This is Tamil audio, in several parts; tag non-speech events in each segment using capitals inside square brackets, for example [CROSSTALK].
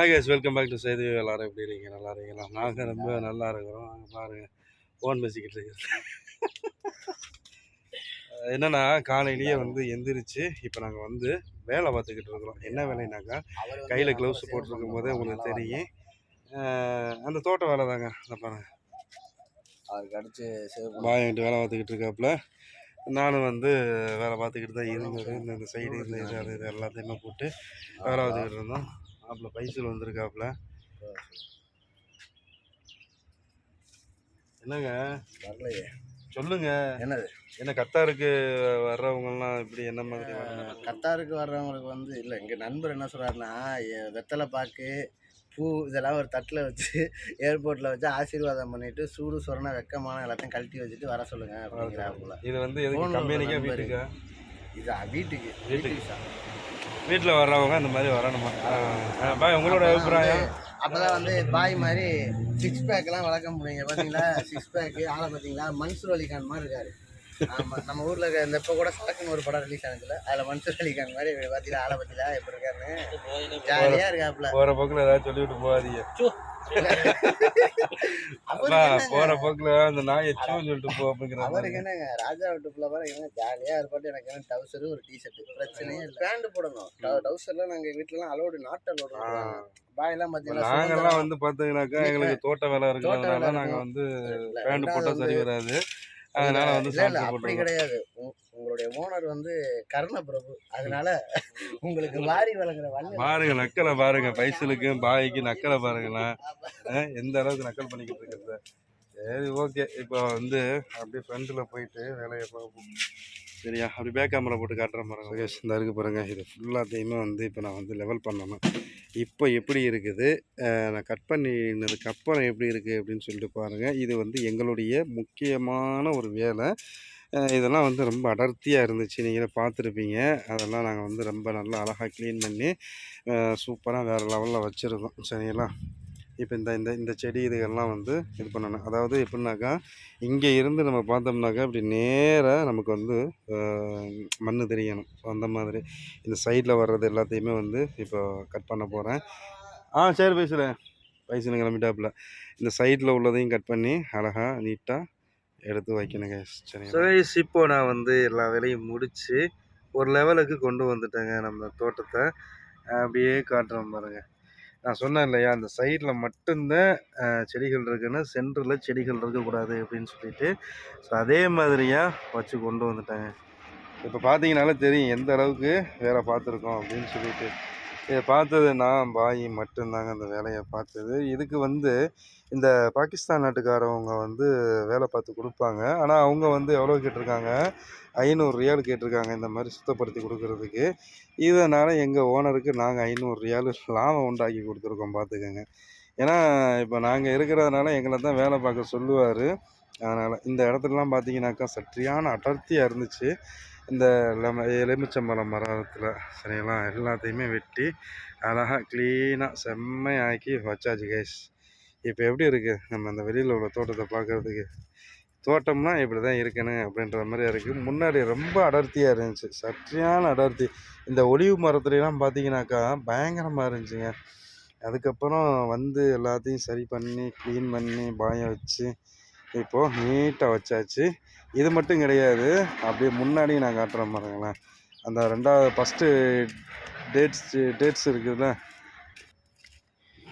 Hi guys welcome back to செய்தி எல்லாரும் எப்படி இருக்கீங்க? நல்லா இருக்கீங்களா? நாங்கள் ரொம்ப நல்லா இருக்கிறோம். நாங்க பாருங்க. ஃபோன் பேசிக்கிட்டு இருக்கிறது [LAUGHS] என்னன்னா காலையிலேயே வந்து எந்திரிச்சு இப்போ நாங்கள் வந்து வேலை பார்த்துக்கிட்டு இருக்கிறோம். என்ன வேலைனாக்கா கையில் க்ளவுஸ் போட்டிருக்கும் போதே உங்களுக்கு தெரியும். அந்த தோட்ட வேலை தாங்க. இந்த பாருங்க. அதுக்கு அடுத்து சேவ் பாயிட்டு வேலை பார்த்துக்கிட்டு இருக்காப்புல. நானும் வந்து வேலை பார்த்துக்கிட்டு தான் இருந்தது இந்த இந்த சைடு இந்த இது அது இது எல்லாத்தையுமே போட்டு வேலை பார்த்துக்கிட்டு இருந்தோம். மாப்பிள்ள பைசல் வந்திருக்காப்புல என்னங்க? வரலையே. சொல்லுங்க. என்னது? என்ன கத்தாருக்கு வர்றவங்கலாம் இப்படி என்ன மாதிரி? கத்தாருக்கு வர்றவங்களுக்கு வந்து இல்லை எங்க நண்பர் என்ன சொல்றாருன்னா எ- வெத்தலை பாக்கு பூ இதெல்லாம் ஒரு தட்டில் வச்சு ஏர்போர்ட்டில் வச்சு ஆசீர்வாதம் பண்ணிட்டு சூடு சொரண வெக்கமான எல்லாத்தையும் கழட்டி வச்சுட்டு வர சொல்லுங்க அப்படிங்கிறாப்புல. இது வந்து ல கம்பெனிக்கா. வீட்டுக்கா? இது வீட்டுக்கு. வீட்டுக்கு. சார். வீட்டில் வர்றவங்க அந்த மாதிரி வரணுமா? பாய் உங்களோட அபிப்பிராயம்? அப்பதான் வந்து பாய் மாதிரி சிக்ஸ் பேக்லாம் வளர்க்க முடியுங்க. பார்த்தீங்களா சிக்ஸ் பேக்கு ஆளை பார்த்தீங்களா மன்சூர் அலிகான் மாதிரி இருக்காரு. ஆமா நம்ம ஊர்ல இருக்க இந்த இப்போ கூட சடக்குன்னு ஒரு படம் ரிலீஸ் ஆனதுல அதுல மன்சூர் அலிகான் மாதிரி பார்த்தீங்களா ஆளை பார்த்தீங்களா எப்படி இருக்காருன்னு? ஜாலியா இருக்காப்புல. போகிற போக்கில் ஏதாவது சொல்லிவிட்டு போகாதீங்க? போற போக்குல அந்த நாயை சூன்னு சொல்லிட்டு போ அப்படிங்கிற அவருக்கு என்னங்க? ராஜா வீட்டுக்குள்ள பாரு என்ன ஜாலியா இருப்பாட்டு எனக்கு என்ன டவுசரு ஒரு டிஷர்ட் பிரச்சனையே இல்லை. பேண்ட் போடணும். டவுசர்லாம் நாங்க வீட்டுலலாம் அலோடு நாட் அலோடு பாய் எல்லாம் பாத்தீங்கன்னா நாங்கெல்லாம் வந்து பாத்தீங்கன்னாக்கா எங்களுக்கு தோட்ட வேலை இருக்கிறதுனால வேலை நாங்க இருக்கும். வந்து பேண்ட் ரெண்டாவது போட்டா சரி வராது. அதனால வந்து அப்படி கிடையாது. உங்களுடைய ஓனர் வந்து கர்ண பிரபு அதனால [LAUGHS] உங்களுக்கு வாரி வழங்குற வல்ல பாருங்க நக்கலை பாருங்க பைசலுக்கு பாய்க்கு நக்கலை பாருங்களேன் எந்த அளவுக்கு நக்கல் பண்ணிக்கிட்டு இருக்கிறது? சரி ஓகே. இப்போ வந்து அப்படியே ஃப்ரண்ட்டில் போயிட்டு வேலையை பார்ப்போம். சரியா? அப்படி பேக் கேமரா போட்டு காட்டுறேன் பாருங்க ஓகே இந்த இருக்கு பாருங்க. இது ஃபுல்லாத்தையுமே வந்து இப்போ நான் வந்து லெவல் பண்ணணும். இப்போ எப்படி இருக்குது? நான் கட் பண்ணினதுக்கு அப்புறம் எப்படி இருக்குது அப்படின்னு சொல்லிட்டு பாருங்கள் இது வந்து எங்களுடைய முக்கியமான ஒரு வேலை. இதெல்லாம் வந்து ரொம்ப அடர்த்தியாக இருந்துச்சு. நீங்களே பார்த்துருப்பீங்க. அதெல்லாம் நாங்கள் வந்து ரொம்ப நல்லா அழகாக க்ளீன் பண்ணி சூப்பராக வேறு லெவலில் வச்சுருக்கோம். சரிங்களா? இப்போ இந்த இந்த இந்த செடி இதுகள்லாம் வந்து இது பண்ணணும். அதாவது எப்படின்னாக்கா இங்கே இருந்து நம்ம பார்த்தோம்னாக்கா இப்படி நேராக நமக்கு வந்து மண் தெரியணும். ஸோ அந்த மாதிரி. இந்த சைடில் வர்றது எல்லாத்தையுமே வந்து இப்போ கட் பண்ண போகிறேன் ஆ சரி பேசுகிறேன் பைசனு கிளம்பிட்டாப்புல. இந்த சைடில் உள்ளதையும் கட் பண்ணி அழகாக நீட்டாக எடுத்து வைக்கணும் கைஸ் சரி கைஸ் இப்போ நான் வந்து எல்லா வேலையும் முடித்து ஒரு லெவலுக்கு கொண்டு வந்துட்டேங்க நம்ம தோட்டத்தை. அப்படியே காட்டுறேன் பாருங்க. நான் சொன்னேன் இல்லையா அந்த சைடில் மட்டும்தான் செடிகள் இருக்குன்னு சென்டரில் செடிகள் இருக்கக்கூடாது அப்படின்னு சொல்லிட்டு. ஸோ அதே மாதிரியாக வச்சு கொண்டு வந்துட்டாங்க. இப்போ பார்த்தீங்கனாலே தெரியும் எந்த அளவுக்கு வேலை பார்த்துருக்கோம் அப்படின்னு சொல்லிட்டு. இதை பார்த்தது நான் பாய் மட்டும்தாங்க அந்த வேலையை பார்த்தது. இதுக்கு வந்து இந்த பாகிஸ்தான் நாட்டுக்காரவங்க வந்து வேலை பார்த்து கொடுப்பாங்க. ஆனால் அவங்க வந்து எவ்வளோ கேட்டிருக்காங்க? ஐநூறு ரியால் கேட்டிருக்காங்க இந்த மாதிரி சுத்தப்படுத்தி கொடுக்கறதுக்கு. இதனால் எங்கள் ஓனருக்கு நாங்கள் ஐநூறு ரியால் லாபம் உண்டாக்கி கொடுத்துருக்கோம் பார்த்துக்கோங்க. ஏன்னா இப்போ நாங்கள் இருக்கிறதுனால எங்களை தான் வேலை பார்க்க சொல்லுவார். அதனால் இந்த இடத்துலலாம் பார்த்தீங்கன்னாக்கா சற்றியான அடர்த்தியாக இருந்துச்சு. இந்த லெம எலுமிச்சம்பழம் மரத்தில் சரிங்களா எல்லாத்தையுமே வெட்டி அழகாக க்ளீனாக செம்மையாக்கி வச்சாச்சு கேஸ் இப்போ எப்படி இருக்குது நம்ம அந்த வெளியில் உள்ள தோட்டத்தை பார்க்குறதுக்கு. தோட்டம்னா இப்படி தான் இருக்கணும் அப்படின்ற மாதிரி இருக்குது முன்னாடி ரொம்ப அடர்த்தியாக இருந்துச்சு. சற்றியான அடர்த்தி. இந்த ஒளிவு மரத்துலலாம் பார்த்தீங்கன்னாக்கா பயங்கரமாக இருந்துச்சுங்க. அதுக்கப்புறம் வந்து எல்லாத்தையும் சரி பண்ணி க்ளீன் பண்ணி பாயம் வச்சு இப்போது நீட்டாக வச்சாச்சு. இது மட்டும் கிடையாது. அப்படியே முன்னாடி நான் காட்டுறேன் பாருங்களேன். அந்த ரெண்டாவது ஃபஸ்ட்டு டேட்ஸ் டேட்ஸ் இருக்குதுல்ல.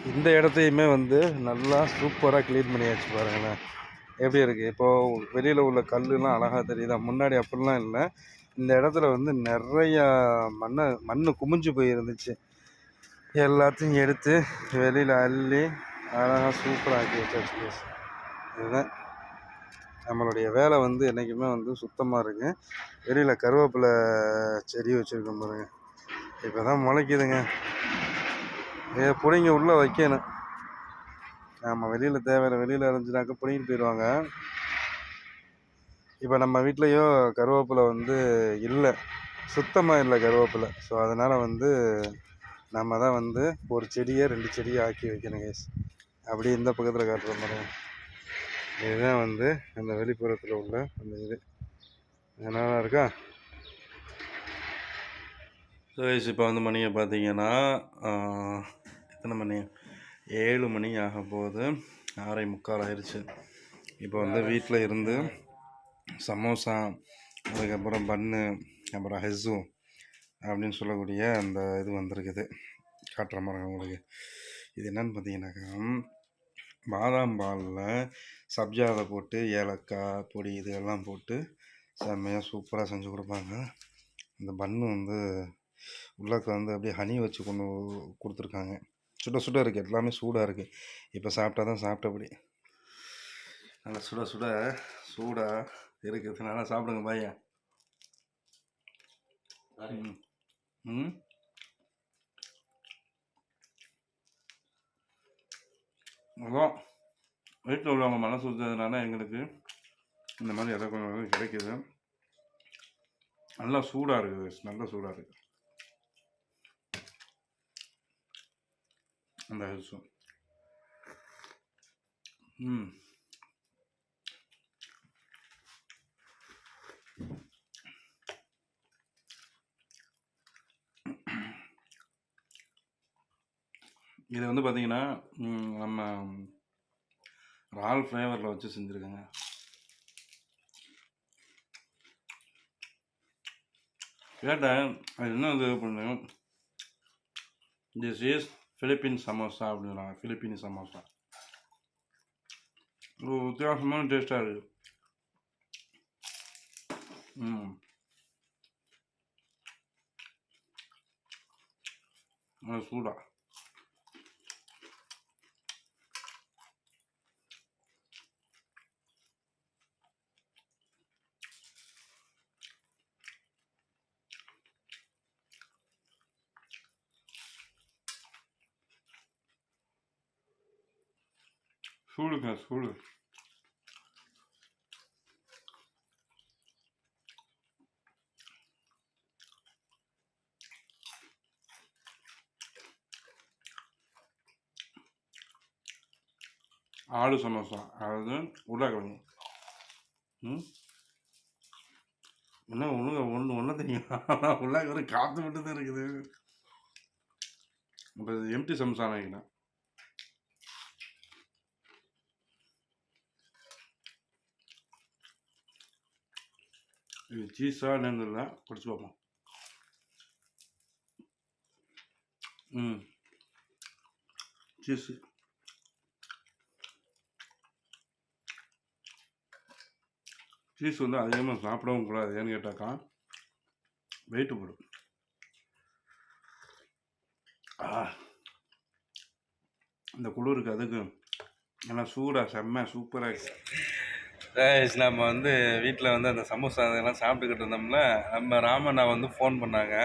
இந்த இடத்தையுமே வந்து நல்லா சூப்பராக க்ளீன் பண்ணியாச்சு பாருங்களேன். எப்படி இருக்குது இப்போது வெளியில் உள்ள கல்லுலாம் அழகாக தெரியுதா? முன்னாடி அப்படிலாம் இல்லை. இந்த இடத்துல வந்து நிறையா மண்ணை மண் குமிஞ்சு போயிருந்துச்சு. எல்லாத்தையும் எடுத்து வெளியில் அள்ளி அழகாக சூப்பராக ஆக்கி வச்சாச்சு இதுதான். நம்மளுடைய வேலை வந்து என்றைக்குமே வந்து சுத்தமாக இருக்கு வெளியில் கருவேப்பிலை செடி வச்சுருக்கோம் பாருங்க. இப்போ தான் முளைக்குதுங்க. இதை பிடிங்க உள்ளே வைக்கணும். ஆமாம் வெளியில் தேவையில்லை வெளியில் அரைஞ்சினாக்க பிடிங்கிட்டு போயிடுவாங்க. இப்போ நம்ம வீட்லேயோ கருவேப்பிலை வந்து இல்லை. சுத்தமாக இல்லை கருவேப்பிலை. ஸோ அதனால் வந்து நம்ம தான் வந்து ஒரு செடியை ரெண்டு செடியை ஆக்கி வைக்கணும் கேஸ் அப்படி இந்த பக்கத்தில் காட்டுற மாதிரி இதுதான் வந்து அந்த வெளிப்புறத்தில் உள்ள அந்த இது. நல்லா இருக்கா? ஸோ இப்போ வந்து மணியை பார்த்தீங்கன்னா எத்தனை மணி? ஏழு மணி ஆக போகுது. ஆறை முக்கால் ஆயிடுச்சு இப்போ வந்து வீட்டில் இருந்து சமோசா அதுக்கப்புறம் பன்னு அப்புறம் ஹெஸ்ஸு அப்படின்னு சொல்லக்கூடிய அந்த இது வந்திருக்குது. காட்டுற மாதிரி உங்களுக்கு. இது என்னன்னு பார்த்தீங்கன்னாக்கா பாதாம் பாலில் சப்ஜாவை போட்டு ஏலக்காய் பொடி இதெல்லாம் போட்டு செம்மையாக சூப்பராக செஞ்சு கொடுப்பாங்க. அந்த பன்னு வந்து உள்ளக்க வந்து அப்படியே ஹனி வச்சு கொண்டு கொடுத்துருக்காங்க. சுட சுட இருக்குது எல்லாமே சூடாக இருக்குது இப்போ சாப்பிட்டா தான் சாப்பிட்டபடி. நல்லா சுட சுட சூடாக இருக்குது நல்லா சாப்பிடுங்க பையன். ம். ம். அதான். வீட்டில் உள்ளவங்க மனசு வச்சதுனால எங்களுக்கு இந்த மாதிரி இடம் கொஞ்சம் கிடைக்குது. நல்லா சூடாக இருக்குது நல்லா சூடாக இருக்குது. அந்த ஹெல்ஸும் ம். இது வந்து பார்த்திங்கன்னா நம்ம ரால் ஃப்ளேவரில் வச்சு செஞ்சுருக்கேங்க. கேட்டேன் அது என்ன இது பண்ணேன் திஸ் இஸ் ஃபிலிப்பின் சமோசா அப்படின்றாங்க ஃபிலிப்பீன் சமோசா ஒரு வித்தியாசமான டேஸ்ட்டாக இருக்குது ம். சூடா. சூடுங்க சூடு ஆடு சமோசா அதாவது உருளைக்கிழங்கு ம் என்ன ஒன்று ஒன்று ஒன்று தெரியும்? ஆனால் உருளைக்கிழங்கு காற்று மட்டும் தான் இருக்குது இப்போ எம்டி சமோசா நினைக்கிறேன் இது சீஸா என்னன்னு இல்லை குடிச்சு பார்ப்போம். ம். சீஸு சீஸ் வந்து அதிகமாக சாப்பிடவும் கூடாது. ஏன்னு கேட்டாக்கா வெயிட்டு போடும். இந்த குளிருக்கு அதுக்கு நல்லா சூடாக செம்ம சூப்பராக இருக்குது நம்ம வந்து வீட்டில் வந்து அந்த சமோசா இதெல்லாம் சாப்பிட்டுக்கிட்டு இருந்தோம்ல நம்ம ராமண்ணா வந்து ஃபோன் பண்ணாங்க.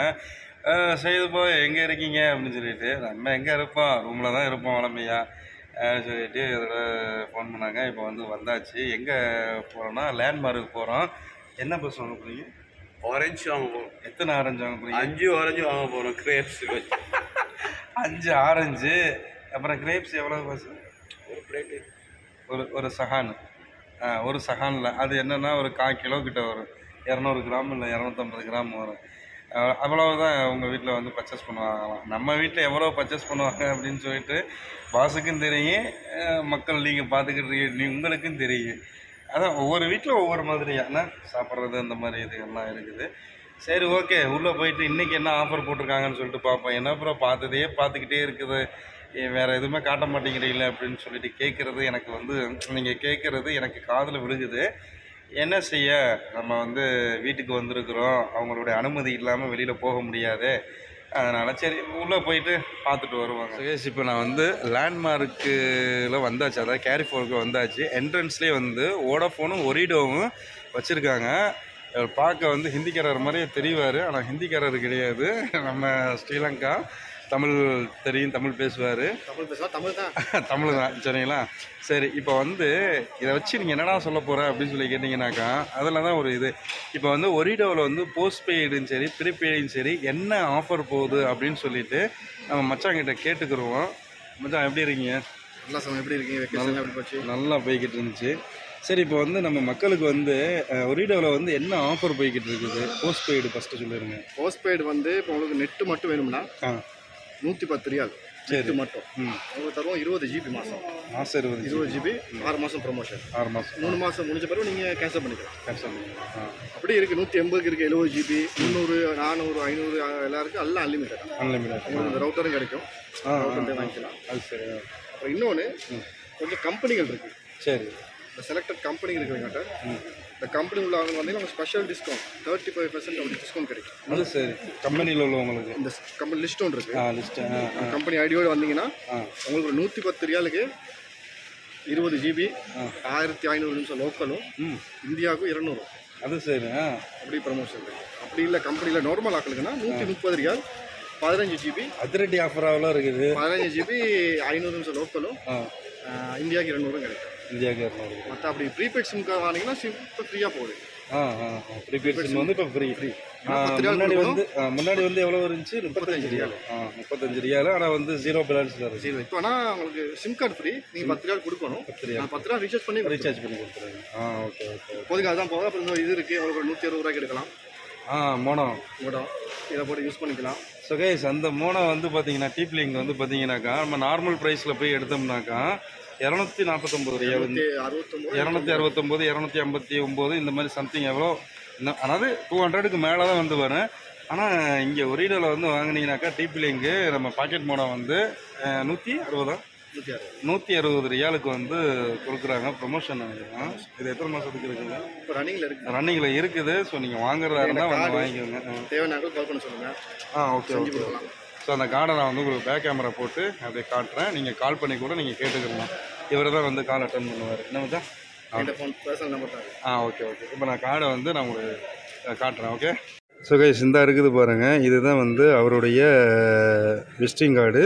"அஹ், செய்து போய் எங்கே இருக்கீங்க? அப்படின்னு சொல்லிட்டு நம்ம எங்கே இருப்போம்? ரூமில் தான் இருப்போம் வளமையா. சொல்லிட்டு அதோட ஃபோன் பண்ணாங்க. இப்போ வந்து வந்தாச்சு. எங்கே போகிறோன்னா லேண்ட்மார்க்கு போகிறோம் என்ன பஸ் வாங்க போகிறீங்க ஆரஞ்சு வாங்க போகிறோம் எத்தனை ஆரஞ்சு வாங்க போகிறீங்க அஞ்சு ஆரஞ்சு வாங்க போகிறோம் கிரேப்ஸ் வச்சு. அஞ்சு ஆரஞ்சு அப்புறம் கிரேப்ஸ் எவ்வளோ பஸ் ஒரு பிளேட்டு ஒரு ஒரு சஹான் ஒரு சஹானில் அது என்னென்னா ஒரு கால் கிலோ கிட்ட வரும். இரநூறு கிராம் இல்லை இரநூத்தம்பது கிராம் வரும். அவ்வளோ தான் உங்கள் வீட்டில் வந்து பர்ச்சேஸ் பண்ணுவாங்களாம். நம்ம வீட்டில் எவ்வளோ பர்ச்சேஸ் பண்ணுவாங்க அப்படின்னு சொல்லிட்டு பாஸுக்கும் தெரியும். மக்கள் நீங்கள் பார்த்துக்கிட்டு நீ உங்களுக்கும் தெரியும். அதான் ஒவ்வொரு வீட்டில் ஒவ்வொரு மாதிரியான சாப்பிட்றது அந்த மாதிரி இதுகள்லாம் இருக்குது. சரி ஓகே உள்ளே போயிட்டு இன்றைக்கி என்ன ஆஃபர் போட்டிருக்காங்கன்னு சொல்லிட்டு பார்ப்போம். என்ன அப்புறம் பார்த்ததே பார்த்துக்கிட்டே இருக்குது. வேறு எதுவுமே காட்ட மாட்டேங்கிறீங்களே அப்படின்னு சொல்லிட்டு கேட்குறது எனக்கு வந்து நீங்கள் கேட்குறது எனக்கு காதில் விழுகுது. என்ன செய்ய? நம்ம வந்து வீட்டுக்கு வந்திருக்கிறோம். அவங்களுடைய அனுமதி இல்லாமல் வெளியில் போக முடியாது. அதனால் சரி உள்ளே போயிட்டு பார்த்துட்டு வருவாங்க. சுகேஷ் இப்போ நான் வந்து லேண்ட்மார்க்கில் வந்தாச்சு. அதாவது கேரிஃபோருக்கு வந்தாச்சு. என்ட்ரன்ஸ்லேயே வந்து ஓடஃபோனும் ஒரிடோவும் வச்சுருக்காங்க. பார்க்க வந்து ஹிந்திக்காரர் மாதிரியே தெரிவார். ஆனால் ஹிந்திக்காரர் கிடையாது. நம்ம ஸ்ரீலங்கா. தமிழ் தெரியும் தமிழ் பேசுவார். தமிழ் பேசுவா? தமிழ் தான். [LAUGHS] தமிழ் தான் சரிங்களா? சரி இப்போ வந்து இதை வச்சு நீங்கள் என்னடா சொல்ல போகிற அப்படின்னு சொல்லி கேட்டிங்கனாக்கா அதில் தான் ஒரு இது. இப்போ வந்து ஒரிடோவில் வந்து போஸ்ட் பெய்டும் சரி ப்ரீபெய்டும் சரி என்ன ஆஃபர் போகுது அப்படின்னு சொல்லிட்டு நம்ம மச்சாங்கிட்ட கேட்டுக்கிருவோம். மச்சான் எப்படி இருக்கீங்க? நல்லா சொன்ன எப்படி இருக்கீங்க? வெக்கேஷன் எப்படி போச்சு? நல்லா போய்கிட்டு இருந்துச்சு. சரி இப்போ வந்து நம்ம மக்களுக்கு வந்து ஒரிடோவில் வந்து என்ன ஆஃபர் போய்கிட்டு இருக்குது? போஸ்ட் பெய்டு ஃபஸ்ட்டு சொல்லிடுங்க போஸ்ட் பெய்டு வந்து இப்போ உங்களுக்கு நெட்டு மட்டும் வேணும்னா ஆ. நூற்றி பத்து ரியால். சரி. மட்டும். உங்களுக்கு தருவோம் இருபது ஜிபி மாதம் மாதம் இருபது இருபது ஜிபி ஆறு மாதம் ப்ரொமோஷன் ஆறு மாதம் மூணு மாதம் முடிஞ்ச பிறகு நீங்கள் கேன்சல் பண்ணிக்கலாம். கேன்சல் ஆ. அப்படி இருக்குது நூற்றி எண்பதுக்கு இருக்குது எழுபது ஜிபி முந்நூறு நானூறு ஐநூறு எல்லாருக்கும் எல்லாம் அன்லிமிட்டட் அன்லிமிட்டட் உங்களுக்கு இந்த ரவுட்டரும் கிடைக்கும். ரவுட்டர் வாங்கிக்கலாம். அது சரி. அப்புறம் இன்னொன்று கொஞ்சம் கம்பெனிகள் இருக்குது சரி. இந்த செலக்டட் கம்பெனி இருக்குதுங்கிட்ட ம். இந்த கம்பெனி உள்ள அவங்க வந்தீங்கன்னா உங்களுக்கு special discount thirty five percent அப்படி டிஸ்கவுண்ட் கிடைக்கும். அது சரி. கம்பெனியில் உள்ளவங்களுக்கு? இந்த கம்பெனி லிஸ்ட் ஒன்று இருக்குது கம்பெனி ஐடியோடு வந்தீங்கன்னா உங்களுக்கு ஒரு நூற்றி பத்து ரியாலுக்கு இருபது ஜிபி. ஆயிரத்தி ஐநூறு நிமிஷம் லோக்கலும் ம். இந்தியாவுக்கும் இரநூறு. அது சரி அப்படி ப்ரமோஷன் அப்படி இல்லை கம்பெனியில் நார்மல் ஆக்களுக்குன்னா நூற்றி முப்பது ரியால் பதினஞ்சு ஜிபி அதிரடி ஆஃபராகலாம் இருக்குது. பதினஞ்சு ஜிபி ஐநூறு நிமிஷம் லோக்கலும் இந்தியாவுக்கு இரநூறும் கிடைக்கும். இரநூறு மற்ற அப்படி ப்ரீபெய்ட் சிம் கார்டு வாங்கினீங்கன்னா சிம் இப்போ ஃப்ரீயாக போகுது. ஆ ஆ ப்ரீபெய்ட் சிம் வந்து இப்போ ஃப்ரீ ஃப்ரீ முன்னாடி. வந்து முன்னாடி வந்து எவ்வளோ இருந்துச்சு? முப்பத்தஞ்சு ரியால் ஆ முப்பத்தஞ்சு ரியால் ஆனால் வந்து ஜீரோ பேலன்ஸில் இருக்கு. சரி இப்போ ஆனால் உங்களுக்கு சிம் கார்டு ஃப்ரீ நீங்கள் பத்து ரியால் கொடுக்கணும். பத்து ரியால் பத்து ரூபா ரீசார்ஜ் பண்ணி. ரீசார்ஜ் பண்ணி கொடுத்துருங்க ஆ ஓகே ஓகே இப்போதைக்கு அதான் போதும். அப்புறம் இது இருக்குது உங்களுக்கு நூற்றி அறுபது ரூபாய்க்கு எடுக்கலாம். ஆ மோனோ. உங்கள்கிட்ட இதை போட்டு யூஸ் பண்ணிக்கலாம். ஸோ கைஸ் அந்த மோனோ வந்து பார்த்தீங்கன்னா டீப் லிங்க் வந்து பார்த்தீங்கன்னாக்கா நம்ம நார்மல் ப்ரைஸில் போய் எடுத்தோம்னாக்கா இரநூத்தி நாற்பத்தொம்பது அறுபத்தொம்போது. இரநூத்தி அறுபத்தொம்போது இரநூத்தி ஐம்பத்தி ஒம்பது இந்த மாதிரி சம்திங் எவ்வளோ இந்த- அதாவது டூ ஹண்ட்ரடுக்கு மேலே தான் வந்து வரும். ஆனால் இங்கே ஒரீடோவில் வந்து வாங்குனீங்கனாக்கா டீப் லிங்கு நம்ம பாக்கெட் மோனோ வந்து நூற்றி அறுபதா? நூற்றி அறுபது. ரியாலுக்கு வந்து கொடுக்குறாங்க ப்ரொமோஷன் நினைக்கிறேன். இது எத்தனை மாதத்துக்கு இருக்குங்க இப்போ ரன்னிங்கில் இருக்குது ரன்னிங்கில் இருக்குது. ஸோ நீங்கள் வாங்குறதா இருந்தால் வந்து வாங்கிக்கோங்க. தேவையான கால் பண்ண சொல்லுங்கள் ஆ ஓகே ஓகே ஸோ அந்த கார்டை நான் வந்து உங்களுக்கு பேக் கேமரா போட்டு அப்படியே காட்டுறேன். நீங்கள் கால் பண்ணி கூட நீங்கள் கேட்டுக்கலாம். இவர் தான் வந்து கால் அட்டன் பண்ணுவார். என்ன தான் என்கிட்ட ஃபோன் பர்சனல் நம்பர் தான் ஆ ஓகே ஓகே இப்போ நான் கார்டை வந்து நான் உங்களுக்கு காட்டுறேன் ஓகே ஸோ கைஸ் இந்த இருக்குது பாருங்கள் இதுதான் வந்து அவருடைய விசிட்டிங் கார்டு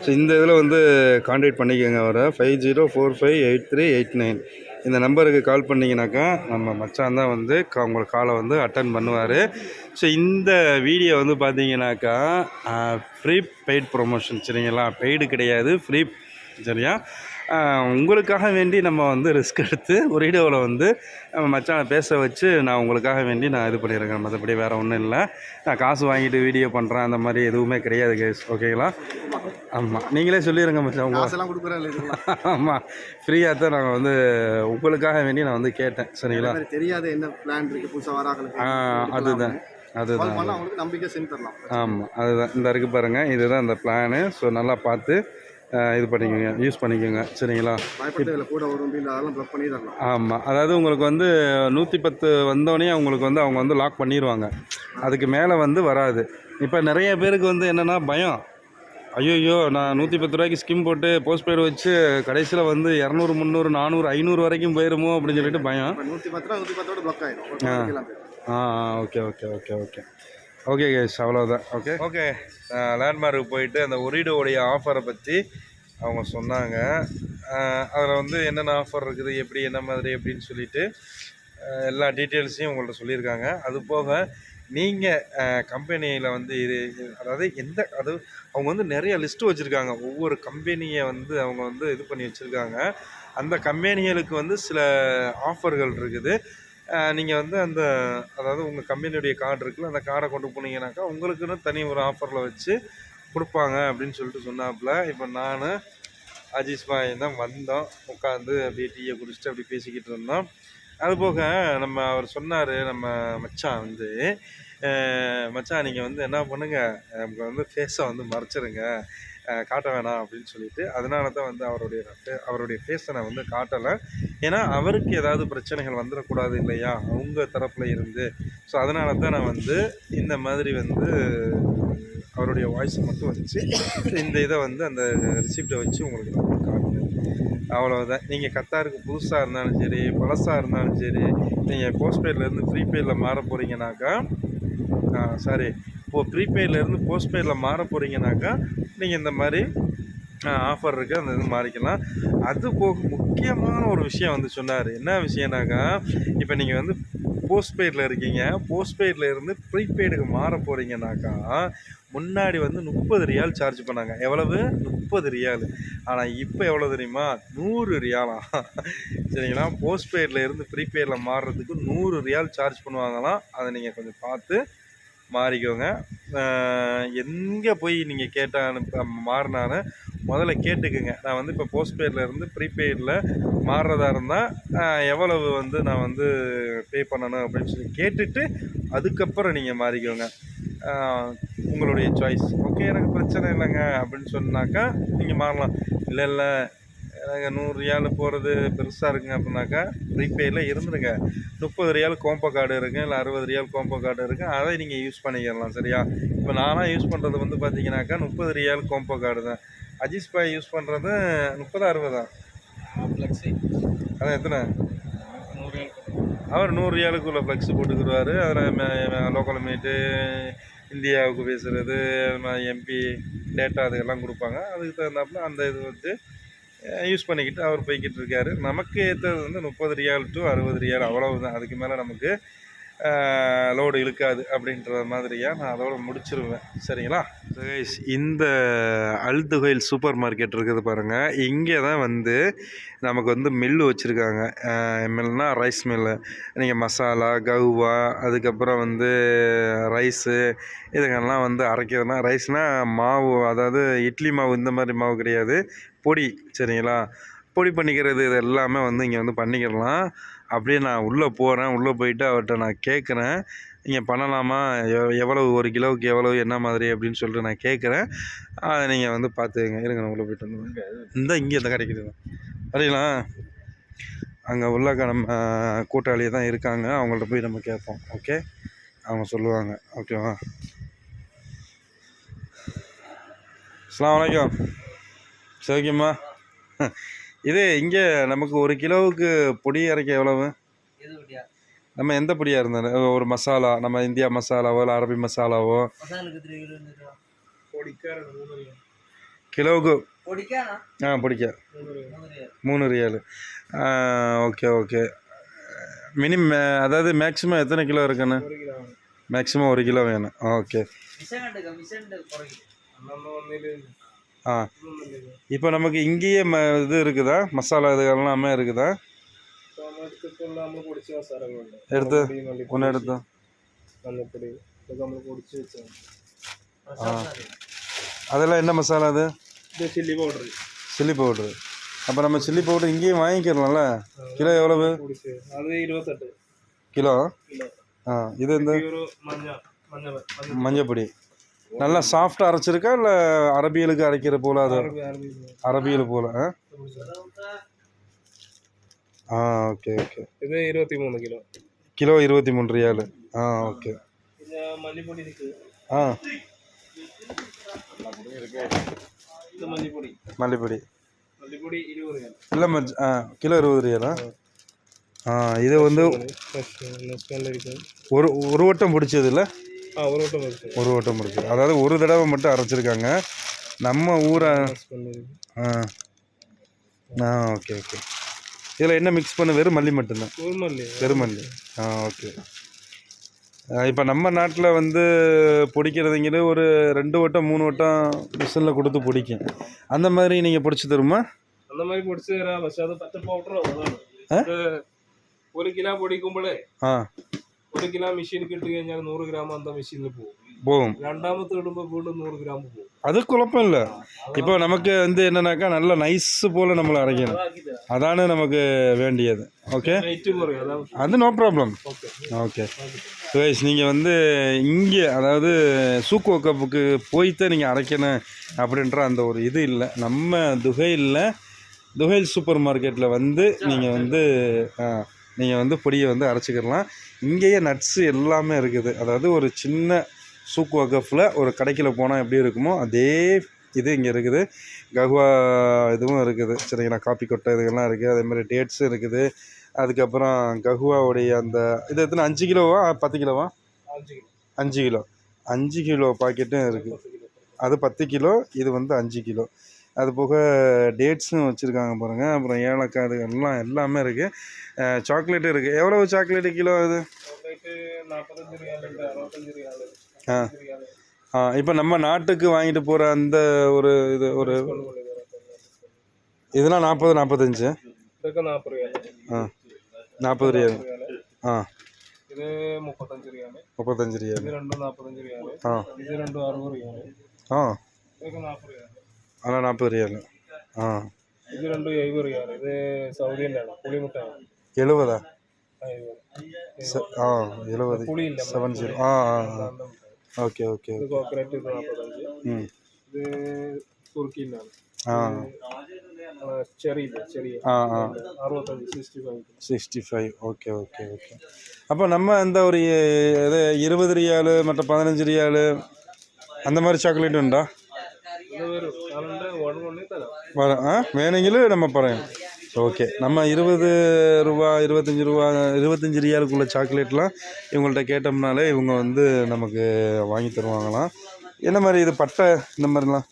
ஸோ இந்த இதில் வந்து காண்டாக்ட் பண்ணிக்கோங்க அவரை. Five zero four five eight three eight nine இந்த நம்பருக்கு கால் பண்ணிங்கனாக்கா நம்ம மச்சான் தான் வந்து க- உங்களுக்கு காலை வந்து அட்டன் பண்ணுவார். ஸோ இந்த வீடியோ வந்து பார்த்தீங்கன்னாக்கா ஃப்ரீ பெய்ட் ப்ரொமோஷன் சரிங்களா? பெய்டு கிடையாது ஃப்ரீ சரியா? உங்களுக்காக வேண்டி நம்ம வந்து ரிஸ்க் எடுத்து ஒரு வீடியோவில் வந்து நம்ம மச்சானை பேச வச்சு நான் உங்களுக்காக வேண்டி நான் இது பண்ணியிருக்கேன். மற்றபடி வேறு ஒன்றும் இல்லை. நான் காசு வாங்கிட்டு வீடியோ பண்ணுறேன் அந்த மாதிரி எதுவுமே கிடையாது கேஸ் ஓகேங்களா ஆமாம் நீங்களே சொல்லிடுங்க மச்சான் உங்க காசெல்லாம் கொடுக்குறேன் இல்லை இதெல்லாம். ஆமாம் ஃப்ரீயாக தான் நாங்கள் வந்து உங்களுக்காக வேண்டி நான் வந்து கேட்டேன். சரிங்களா? தெரியாத என்ன பிளான் இருக்குது புதுசாக வராங்களுக்கு ஆ அதுதான். அதுதான். நம்பிக்கை செஞ்சு தரலாம் ஆமாம் அதுதான். இந்த இருக்குது பாருங்கள் இதுதான் இந்த பிளானு ஸோ நல்லா பார்த்து இது பண்ணிக்கோங்க யூஸ் பண்ணிக்கோங்க சரிங்களா? ஆமாம் அதாவது உங்களுக்கு வந்து நூற்றி பத்து வந்தோடனே அவங்களுக்கு வந்து அவங்க வந்து லாக் பண்ணிடுவாங்க அதுக்கு மேலே வந்து வராது. இப்போ நிறைய பேருக்கு வந்து என்னென்னா பயம். ஐயோ நான் நூற்றி பத்து ரூபாய்க்கு ஸ்கிம் போட்டு போஸ்ட் பெய்டு வச்சு கடைசியில் வந்து இரநூறு முந்நூறு நானூறு ஐநூறு வரைக்கும் போயிருமோ அப்படின்னு சொல்லிட்டு பயம். நூற்றி பத்து ரூபா நூற்றி பத்தோட. ஆ ஆ, okay okay okay okay. Okay guys அவ்வளோதான் ஓகே ஓகே லேண்ட்மார்க்கு போயிட்டு அந்த ஒரிடோடைய ஆஃபரை பற்றி அவங்க சொன்னாங்க. அதில் வந்து என்னென்ன ஆஃபர் இருக்குது எப்படி என்ன மாதிரி அப்படின்னு சொல்லிட்டு எல்லா டீட்டெயில்ஸையும் உங்கள்ட்ட சொல்லியிருக்காங்க. அது போக நீங்கள் கம்பெனியில் வந்து இது- அதாவது எந்த அது அவங்க வந்து நிறைய லிஸ்ட்டு வச்சுருக்காங்க. ஒவ்வொரு கம்பெனியை வந்து அவங்க வந்து இது பண்ணி வச்சுருக்காங்க. அந்த கம்பெனிகளுக்கு வந்து சில ஆஃபர்கள் இருக்குது. நீங்கள் வந்து அந்த அதாவது உங்கள் கம்பெனியுடைய கார்டு இருக்குல்ல அந்த கார்டை கொண்டு போனீங்கன்னாக்கா உங்களுக்குன்னு தனி ஒரு ஆஃபரில் வச்சு கொடுப்பாங்க அப்படின்னு சொல்லிட்டு சொன்னாப்புல. இப்போ நான் அஜீஸ் பாய் தான் வந்தோம். உட்காந்து அப்படியே டீயை குடிச்சிட்டு அப்படி பேசிக்கிட்டு இருந்தோம். அதுபோக நம்ம அவர் சொன்னார் நம்ம மச்சான் வந்து மச்சான் நீங்கள் வந்து என்ன பண்ணுங்கள் நமக்கு வந்து ஃபேஸை வந்து மறைச்சிருங்க. காட்ட வேணாம் அப்படின்னு சொல்லிட்டு அதனால தான் வந்து அவருடைய அவருடைய ஃபேஸை நான் வந்து காட்டலை. ஏன்னா அவருக்கு ஏதாவது பிரச்சனைகள் வந்துடக்கூடாது இல்லையா? அவங்க தரப்பில் இருந்து. ஸோ அதனால தான் நான் வந்து இந்த மாதிரி வந்து அவருடைய வாய்ஸை மட்டும் வச்சு இந்த இதை வந்து அந்த ரிசிப்டை வச்சு உங்களுக்கு நான் காட்டுறேன். அவ்வளோதான் நீங்கள் கத்தாருக்கு புதுசாக இருந்தாலும் சரி பழசாக இருந்தாலும் சரி நீங்கள் போஸ்ட்பெய்ட்லேருந்து ப்ரீபெய்டில் மாற போகிறீங்கனாக்கா சாரி இப்போ ப்ரீபெய்ட்லேருந்து போஸ்ட்பெய்டில் மாற போகிறீங்கனாக்கா நீங்கள் இந்த மாதிரி ஆஃபர் இருக்குது அந்த இது மாறிக்கலாம். அது போக முக்கியமான ஒரு விஷயம் வந்து சொன்னார். என்ன விஷயம்னாக்கா இப்போ நீங்கள் வந்து போஸ்ட்பெய்டில் இருக்கீங்க. போஸ்ட்பெய்டில் இருந்து ப்ரீபெய்டுக்கு மாற போகிறீங்கனாக்கா முன்னாடி வந்து முப்பது ரியால் சார்ஜ் பண்ணாங்க. எவ்வளவு? முப்பது ரியால். ஆனால் இப்போ எவ்வளோ தெரியுமா? நூறு ரியாலா. சரிங்களா? போஸ்ட்பெய்டில் இருந்து ப்ரீபெய்டில் மாறுறதுக்கு நூறு ரியால் சார்ஜ் பண்ணுவாங்களாம். அதை நீங்கள் கொஞ்சம் பார்த்து மாறிக்கோங்க. எங்கே போய் நீங்கள் கேட்டாலும் மாறினாலும் முதல்ல கேட்டுக்குங்க. நான் வந்து இப்போ போஸ்ட்பெய்டில் இருந்து ப்ரீபெய்டில் மாறுறதா இருந்தால் எவ்வளவு வந்து நான் வந்து பே பண்ணணும் அப்படின்னு சொல்லி கேட்டுட்டு அதுக்கப்புறம் நீங்கள் மாறிக்கோங்க. உங்களுடைய சாய்ஸ் ஓகே எனக்கு பிரச்சனை இல்லைங்க அப்படின்னு சொன்னாக்கா நீங்கள் மாறலாம். இல்லை இல்லை எனக்கு நூறு ரியால் போகிறது பெருசாக இருக்குங்க அப்படின்னாக்கா ப்ரீபெய்டில் இருந்துருங்க. முப்பது ரியால் கோம்போ கார்டு இருக்குது இல்லை அறுபது ரியால் கோம்போ கார்டு இருக்குது அதை நீங்கள் யூஸ் பண்ணிக்கலாம் சரியா? இப்போ நானாக யூஸ் பண்ணுறது வந்து பார்த்தீங்கன்னாக்கா முப்பது ரியால் கோம்போ கார்டு தான். அஜீஸ் பாய் யூஸ் பண்ணுறது முப்பது அறுபதா? அதான் எத்தனை? அவர் நூறு ரியாலுக்குள்ள ஃப்ளெக்ஸ் போட்டுக்கிடுவார். அதில் லோக்கல் மீட்டு இந்தியாவுக்கு பேசுகிறது எம்பி டேட்டா அதுக்கெல்லாம் கொடுப்பாங்க. அதுக்கு தகுந்தாப்புல அந்த இது வந்து யூஸ் பண்ணிக்கிட்டு அவர் போய்கிட்டு இருக்காரு. நமக்கு ஏற்றது வந்து முப்பது ரியால் டு அறுபது ரியால் அவ்வளவுதான். அதுக்கு மேலே நமக்கு லோடு இழுக்காது அப்படின்ற மாதிரியாக நான் அதோட முடிச்சிருவேன். சரிங்களா? So இந்த அல்துகைல் சூப்பர் மார்க்கெட் இருக்குது பாருங்கள் இங்கே தான் வந்து நமக்கு வந்து மில்லு வச்சுருக்காங்க. மில்னா ரைஸ் மில்லு நீங்கள் மசாலா கவுவா அதுக்கப்புறம் வந்து ரைஸு இதுங்கெல்லாம் வந்து அரைக்கிறதுனா ரைஸ்னால் மாவு அதாவது இட்லி மாவு இந்த மாதிரி மாவு கிடையாது. பொடி சரிங்களா? பொடி பண்ணிக்கிறது இது எல்லாமே வந்து இங்கே வந்து பண்ணிக்கிடலாம் அப்படியே நான் உள்ளே போகிறேன் உள்ளே போயிட்டு அவர்கிட்ட நான் கேட்குறேன் நீங்கள் பண்ணலாமா? எவ்வளவு ஒரு கிலோவுக்கு எவ்வளவு என்ன மாதிரி? அப்படின்னு சொல்லிட்டு நான் கேட்குறேன் அதை நீங்கள் வந்து பார்த்துக்கங்க. இருங்க நான் உள்ளே போயிட்டு வந்து இந்த இங்கே இந்த கிடைக்குது. சரிங்களா அங்கே உள்ள நம்ம கூட்டாளி தான் இருக்காங்க. அவங்கள்ட்ட போய் நம்ம கேட்போம். ஓகே? அவங்க சொல்லுவாங்க. ஓகேவா? அஸ்ஸலாமு வணக்கம் சௌக்கியம்மா இது இங்கே நமக்கு ஒரு கிலோவுக்கு பொடி அரைக்க எவ்வளவு? நம்ம எந்த பொடியாக இருந்தாலும் ஒரு மசாலா நம்ம இந்தியா மசாலாவோ இல்லை அரபி மசாலாவோ? கிலோவுக்கு ஆ பிடிக்க. மூணு ரியால். Okay okay. மினிமம் அதாவது மேக்ஸிமம் எத்தனை கிலோ இருக்குன்னு மேக்ஸிமம் ஒரு கிலோ வேணும். ஓகே. ஆ இப்போ நமக்கு இங்கேயே ம இது இருக்குதா മസാല ഇത് எல்லாமே இருக்குதா നമ്മൾ പൊടിച്ച മസാലകളുണ്ട് എടുത്ത് മല്ലിപ്പൊടി, ഒന്ന് എടുത്തോ മഞ്ഞപ്പൊടി ഇതൊക്കെ നമ്മൾ പൊടിച്ച് വെച്ചാണ് அதெல்லாம் என்ன மசாலா அது ഇത് ചില്ലി പൗഡർ சில்லி பவுட்ரு அப்போ நம்ம சில்லி பவுட்ரு இங்கேயும் வாங்கிக்கிறோம்ல கிலோ எவ்வளவு പൊടിച്ച് അത് ഇരുപത്തെട്ട് கிலோ കിലോ ஆ இது இந்த പ്യൂർ മഞ്ഞ മഞ്ഞ മഞ്ഞ மஞ்சப்பொடி நல்லா சாஃப்டாக அரைச்சிருக்கா இல்லை அரபியலுக்கு அரைக்கிற போல அது அரபியல் போல ஆ ஆ ஓகே ஓகே இது இருபத்தி மூணு கிலோ கிலோ இருபத்தி மூணு ரியாலு ஆ ஓகே ஆ மல்லிப்பொடி இல்லை மஜ் ஆ கிலோ இருபது ரியாலா ஆ இது வந்து ஒரு ஒரு வட்டம் பிடிச்சது இல்லை ஒரு ஓட்டம் இருக்குது ஒரு ஓட்டம் இருக்குது அதாவது ஒரு தடவை மட்டும் அரைச்சிருக்காங்க. நம்ம ஊரை ஆ. ஆ ஓகே ஓகே இதில் என்ன மிக்ஸ் பண்ண? வெறும் மல்லி மட்டும்தான். வெறும் மல்லி. ஆ ஓகே இப்போ நம்ம நாட்டில் வந்து பிடிக்கிறதுங்கிறது ஒரு ரெண்டு ஓட்டம் மூணு ஓட்டம் மிஷினில் கொடுத்து பிடிக்கும். அந்த மாதிரி நீங்கள் பிடிச்சி தருமா? அந்த மாதிரி பிடிச்சி பத்து பவுட்ரு ஒரு கிலோ பிடிக்கும்போது ஆ. ഒരു കിലോ മെഷീൻ കിട്ടി കഴിഞ്ഞാൽ നൂറ് ഗ്രാം അന്ത മെഷീനിൽ പോകും போகும் രണ്ടാമത്തെ ഇടുമ്പോൾ വീണ്ടും നൂറ് ഗ്രാം പോകും அது குழப்பம் இல்லை இப்போ நமக்கு வந்து என்னன்னாக்கா நல்லா நைஸ் போல் நம்மளை அரைக்கணும் അതാക്കി തരാം அதானே நமக்கு வேண்டியது ஓகே റേറ്റ് കുറയും അതാണ് அது no problem okay okay Suresh நீங்கள் வந்து இங்கே அதாவது சூக்கோ கப்புக்கு போய்த்தான் நீங்கள் அரைக்கணும் அப்படின்ற அந்த ஒரு இது இல்லை நம்ம துகையில் துகைல் சூப்பர் மார்க்கெட்டில் வந்து நீங்கள் வந்து நீங்கள் வந்து பொடியை வந்து அரைச்சிக்கிடலாம் இங்கேயே நட்ஸு எல்லாமே இருக்குது. அதாவது ஒரு சின்ன சூக்கு வகஃபில் ஒரு கடைக்கில் போனால் எப்படி இருக்குமோ அதே இது இங்கே இருக்குது. கஹ்வா இதுவும் இருக்குது. சரிங்களா? காப்பி கொட்டை இதுகள்லாம் இருக்குது. அதேமாதிரி டேட்ஸும் இருக்குது. அதுக்கப்புறம் கஹ்வாவுடைய அந்த இது எத்தனை? அஞ்சு கிலோவா? பத்து கிலோவா? அஞ்சு கிலோ. அஞ்சு கிலோ. பாக்கெட்டும் இருக்குது அது பத்து கிலோ இது வந்து அஞ்சு கிலோ. அது போக டேட்ஸும் வச்சுருக்காங்க பாருங்கள் அப்புறம் ஏலக்காய் அது எல்லாம் எல்லாமே இருக்குது சாக்லேட்டும் இருக்குது எவ்வளவு சாக்லேட்டு கிலோ அது ஆ. ஆ இப்போ நம்ம நாட்டுக்கு வாங்கிட்டு போகிற அந்த ஒரு இது ஒரு இதெல்லாம் நாற்பது நாற்பத்தஞ்சு? ஆ. நாற்பது ரியாலு ஆ. ഇത് മുപ്പത്തഞ്ച് റിയാല് മുപ്പത്തഞ്ച് ஆ. ഇത് രണ്ടും നാൽപ്പത്തഞ്ച് റിയാല് ആ ഇത് രണ്ടും ஆனால் நாற்பது ரியால் ஆ ഇത് രണ്ടും എഴുപത് റിയാൽ ഇത് സൗദിൻ്റെ ആണ് പുളിമുട്ടാണ് எழுபதா എഴുപത് ச- ஆ எழுபது പുളിയില്ല செவன் ஜீரோ ஆ ஆ ஆ ஓகே ஓகே ഇത് കോക്കനട്ട് ഇത് നാൽപ്പത്തഞ്ച് ம் ഇത് തുർക്കിൻ്റെ ആണ് ஆ ചെറിയില്ല ചെറിയ ஆ ஆ അറുപത്തഞ്ച് sixty five sixty five okay okay okay அப்போ நம்ம இந்த ஒரு இது இருபது ரியாலு மற்ற பதினஞ்சு ரியாலு அந்த மாதிரி சாக்லேட் உண்டா ഇത് വരും നാലുണ്ട് വൺ വണ്ണി തരാം வர ஆ வேணுங்கிலும் நம்ம பறையும் ஓகே நம்ம இருபது ரூபா இருபத்தஞ்சி ரூபா இருபத்தஞ்சி ரியாலுக்குள்ள சாக்லேட்லாம் இவங்கள்ட்ட கேட்டோம்னாலே இவங்க வந்து நமக்கு வாங்கி தருவாங்களாம் என்ன மாதிரி இது பட்டை இந்த மாதிரிலாம்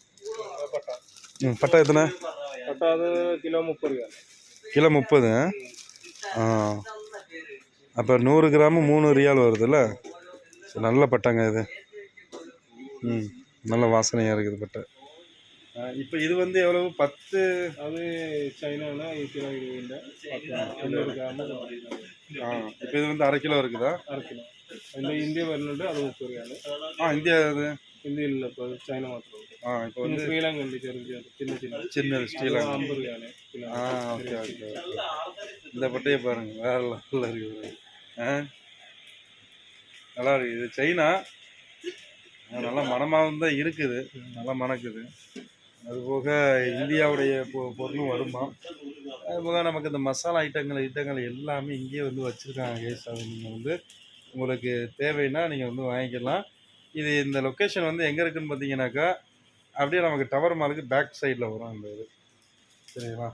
പട്ട ம் பட்டை எத்தனை പട്ട അത് കിലോ മുപ്പത് റിയാൽ கிலோ முப்பது ஆ அப்போ நூறு கிராமு மூணு ரியால் வருதுல்ல சரி நல்ல பட்டைங்க இது ம் நல்ல வாசனையாக இருக்குது பட்டை இப்போ இது வந்து எவ்வளவு? பத்து? அது சைனா. கிலோ ஆ இப்போ இது வந்து அரை கிலோ இருக்குதா? அரை கிலோ. இந்த இந்திய வரணுண்டு அது முப்பது ரூபாய். ஆ இந்தியா அது இந்தியா இல்லை இப்போ சைனா மாத்திரம். ஆ இப்போ வந்து ஸ்ரீலங்கா சின்ன சின்ன. சின்ன ஸ்ரீலங்கா. ஐம்பது ரூபாய் ஆ ஓகே ஓகே இந்த பட்டையை பாருங்க வேற நல்லா இருக்குது ஆ? நல்லா இருக்குது இது சைனா. நல்லா மனமாகவும் தான் இருக்குது. நல்லா மணக்குது. அதுபோக இந்தியாவுடைய பொ- பொருளும் வருமா? அதுபோக நமக்கு இந்த மசாலா ஐட்டங்கள் ஐட்டங்கள் எல்லாமே இங்கேயே வந்து வச்சுருக்காங்க கேஸ் அது நீங்கள் வந்து உங்களுக்கு தேவைன்னா நீங்கள் வந்து வாங்கிக்கலாம். இது இந்த லொக்கேஷன் வந்து எங்கே இருக்குதுன்னு பார்த்தீங்கன்னாக்கா அப்படியே நமக்கு டவர் மாலுக்கு பேக் சைடில் வரும் அந்த இது. சரிங்களா?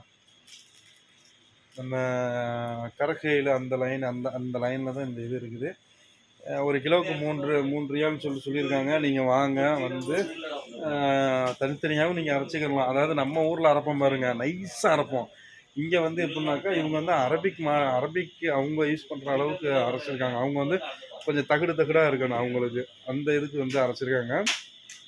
நம்ம கரகையில் அந்த லைன் அந்த அந்த லைனில் தான் இந்த இது இருக்குது. ஒரு கிலோவுக்கு மூன்று மூன்று ரியால்னு சொல்லி சொல்லியிருக்காங்க. நீங்கள் வாங்க வந்து தனித்தனியாகவும் நீங்கள் அரைச்சிக்கிடலாம் அதாவது நம்ம ஊரில் அரைப்போம் பாருங்க நைஸாக அரைப்போம். இங்கே வந்து எப்படின்னாக்கா இவங்க வந்து அரபிக் மா அரபிக் அவங்க யூஸ் பண்ணுற அளவுக்கு அரைச்சிருக்காங்க. அவங்க வந்து கொஞ்சம் தகுடு தகுடாக இருக்கணும் அவங்களுக்கு. அந்த இதுக்கு வந்து அரைச்சிருக்காங்க.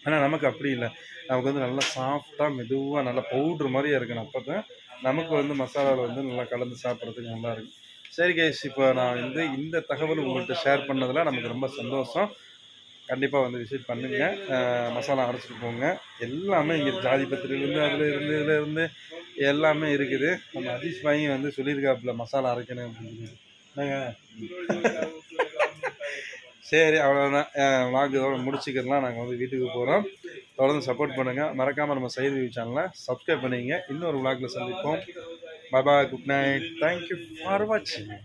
ஆனால் நமக்கு அப்படி இல்லை. நமக்கு வந்து நல்லா சாஃப்டாக மெதுவாக நல்லா பவுட்ரு மாதிரியே இருக்கணும். அப்போ தான் நமக்கு வந்து மசாலாவில் வந்து நல்லா கலந்து சாப்பிட்றதுக்கு நல்லா இருக்கும். சரி கேஸ் இப்போ நான் வந்து இந்த தகவல் உங்கள்கிட்ட ஷேர் பண்ணதில் நமக்கு ரொம்ப சந்தோஷம். கண்டிப்பாக வந்து விசிட் பண்ணுங்கள் மசாலா அரைச்சிட்டு போங்க. எல்லாமே இங்கே ஜாதி பத்திரிலேருந்து அதில் இருந்து இதில் இருந்து எல்லாமே இருக்குது. நம்ம அஜீஷ் பாயும் வந்து சொல்லியிருக்காப்புல மசாலா அரைக்கணும் அப்படின்னு. என்னங்க? சரி அவ்வளோதான் வாக்கு இதோட முடிச்சுக்கலாம் நாங்கள் வந்து வீட்டுக்கு போகிறோம் தொடர்ந்து சப்போர்ட் பண்ணுங்கள் மறக்காமல் நம்ம சைது சேனலை சப்ஸ்கிரைப் பண்ணிங்க. இன்னொரு விளாகில் சந்திப்போம். Bye bye. Good night. Thank you for watching.